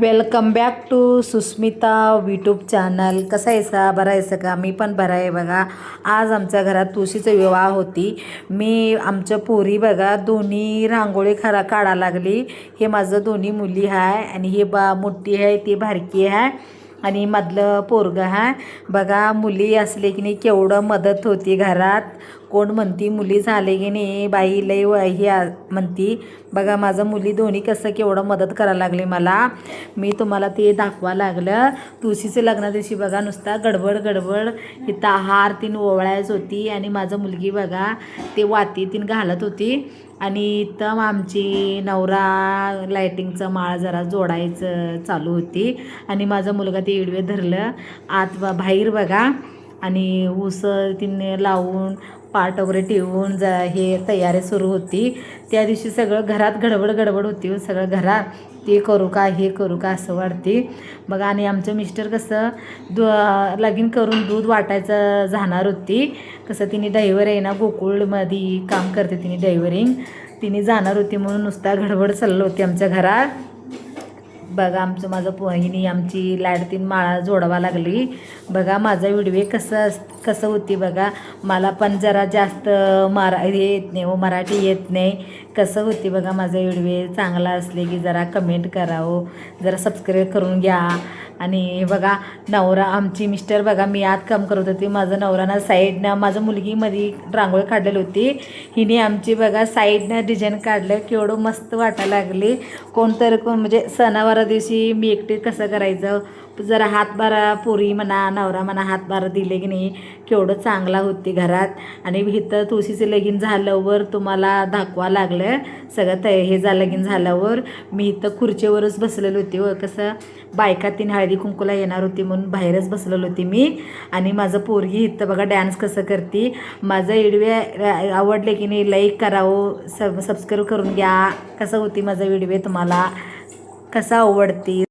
Welcome back to Susmita YouTube channel कसा आहेसा बरा आहे का? मी पण बरा आहे बघा. आज आमच्या घरात तुळशीचा विवाह होती. मी आमच्या पोरी बघा दोन्ही रांगोळी खरा काढा लागली. हे माझं दोन्ही मुली आहे आणि हे बा मोठी आहे ती बारकी आहे. आणि मधलं पोरगं आहे बघा मुली असले की नाही केवढं मदत होती घरात. कोण म्हणती मुली झाले की नाही बाई लई व- ही आ- म्हणती बघा माझं मुली दोन्ही कसं केवढं मदत करायला लागली मला. मी तुम्हाला ते दाखवा लागलं. तुळशीचं लग्ना दिवशी बघा नुसता गडबड गडबड. इथं हार तीन ओवळायच होती आणि माझं मुलगी बघा ते वाती तीन घालत होती. आणि इथं आमची नवरा लायटिंगचं माळ जरा जोडायचं चालू होती. आणि माझा मुलगा ते इडवे धरलं. आत ब- बाहेर बघा. आणि ऊस तिने लावून पाट वगैरे ठेवून ज हे तयारी सुरू होती. त्या दिवशी सगळं घरात गडबड गडबड होती हो, सगळं घरात ते करू का हे करू का? असं वाटते. मग आणि आमचं मिस्टर कसं दु लगीन करून दूध वाटायचं जाणार होती. कसं तिने डायव्हर आहे ना गोकुळमध्ये काम करते तिने डायव्हरिंग तिने जाणार होती म्हणून नुसता गडबड चाललं होती आमच्या घरात. बघा आमचं माझं पोहिनी आमची लाडतीन तीन माळा जोडावा लागली. बघा माझा व्हिडिओ कसं अस कसं होती बघा. मला पण जरा जास्त मरा हे येत नाही व मराठी येत नाही. कसं होती बघा माझा व्हिडिओ चांगला असले की जरा कमेंट करावं हो. जरा सबस्क्राईब करून घ्या. आणि बघा नवरा आमची मिस्टर बघा मी आत काम करत होती. माझं नवरानं साईडनं माझं मुलगीमध्ये रांगोळी काढलेली होती. हिने आमची बघा साईडनं डिझाईन काढलं. केवढं मस्त वाटायला लागली. कोणतरी कोण म्हणजे सणावर दिवशी मी एकटी कसं करायचं? जरा हातभारा पोरी म्हणा नवरा म्हणा हातभार दिले की नाही केवढं चांगला होती घरात. आणि इथं तुळशीचं लगीन झाल्यावर तुम्हाला दाखवा लागलं. सगळं तय हे जा लगीन झाल्यावर. मी इथं खुर्चीवरच बसलेली होती व कसं? बायका तीन हळदी कुंकूला येणार होती म्हणून बाहेरच बसलेली होती मी. आणि माझं पोरगी इथं बघा डॅन्स कसं करते. माझं व्हिडिओ आवडले की नाही लाईक करावं सब सबस्क्राईब करून घ्या. कसं होती माझा व्हिडिओ तुम्हाला? कसा आवडते?